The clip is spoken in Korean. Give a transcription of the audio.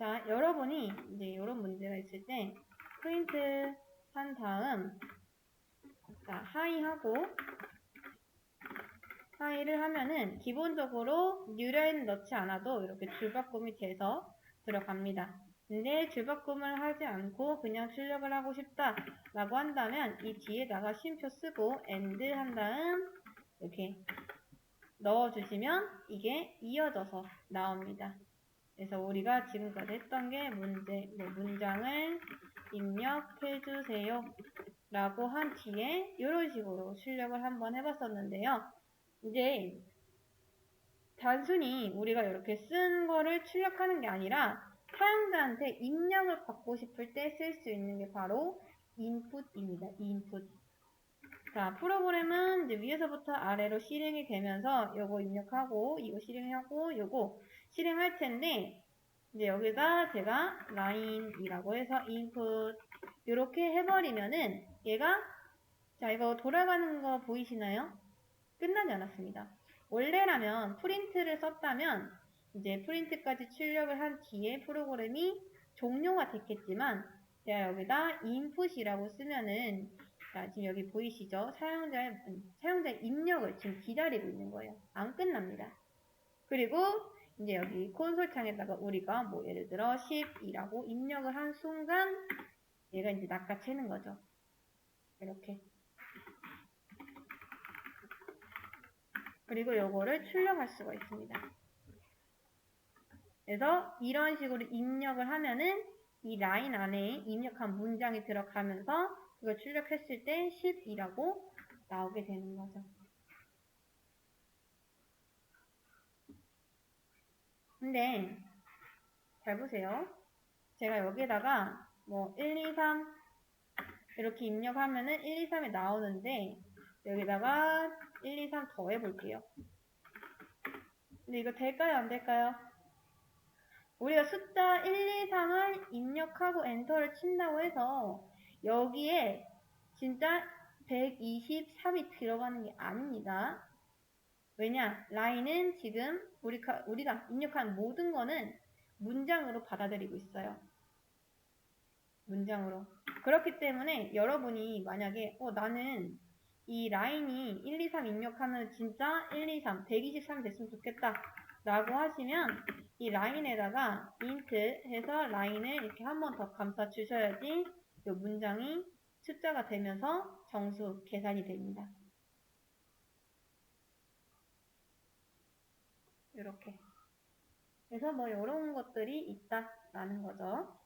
자, 여러분이 이제 이런 문제가 있을 때 프린트 한 다음 자, 하이 하고 하이를 하면은 기본적으로 뉴라인 넣지 않아도 이렇게 줄바꿈이 돼서 들어갑니다. 근데 줄바꿈을 하지 않고 그냥 출력을 하고 싶다 라고 한다면 이 뒤에다가 쉼표 쓰고 end 한 다음 이렇게 넣어주시면 이게 이어져서 나옵니다. 그래서 우리가 지금까지 했던 게 문제, 뭐 문장을 입력해 주세요 라고 한 뒤에 이런 식으로 출력을 한번 해봤었는데요. 이제 단순히 우리가 이렇게 쓴 거를 출력하는 게 아니라 사용자한테 입력을 받고 싶을 때 쓸 수 있는 게 바로 input입니다. input. 자, 프로그램은 이제 위에서부터 아래로 실행이 되면서 요거 입력하고 이거 실행하고 요거 실행할 텐데 이제 여기다 제가 line이라고 해서 input 이렇게 해버리면은 얘가 자 이거 돌아가는 거 보이시나요? 끝나지 않았습니다. 원래라면 프린트를 썼다면 이제 프린트까지 출력을 한 뒤에 프로그램이 종료가 됐겠지만 제가 여기다 input이라고 쓰면은 자 지금 여기 보이시죠? 사용자의 사용자의 입력을 지금 기다리고 있는 거예요. 안 끝납니다. 그리고 이제 여기 콘솔 창에다가 우리가 뭐 예를 들어 10이라고 입력을 한 순간 얘가 이제 낚아채는 거죠. 이렇게. 그리고 요거를 출력할 수가 있습니다. 그래서 이런 식으로 입력을 하면은 이 라인 안에 입력한 문장이 들어가면서 이걸 출력했을 때 10이라고 나오게 되는 거죠. 근데 잘 보세요. 제가 여기다가 뭐 1, 2, 3 이렇게 입력하면은 1, 2, 3이 나오는데 여기다가 1, 2, 3 더 해볼게요. 근데 이거 될까요? 안 될까요? 우리가 숫자 1, 2, 3을 입력하고 엔터를 친다고 해서 여기에 진짜 123이 들어가는 게 아닙니다. 왜냐? 라인은 지금 우리가, 우리가 입력한 모든 거는 문장으로 받아들이고 있어요. 문장으로. 그렇기 때문에 여러분이 만약에 어 나는 이 라인이 1, 2, 3 입력하면 진짜 1, 2, 3, 123 됐으면 좋겠다 라고 하시면 이 라인에다가 int 해서 라인을 이렇게 한 번 더 감싸 주셔야지 이 문장이 숫자가 되면서 정수 계산이 됩니다. 이렇게. 그래서 뭐 이런 것들이 있다라는 거죠.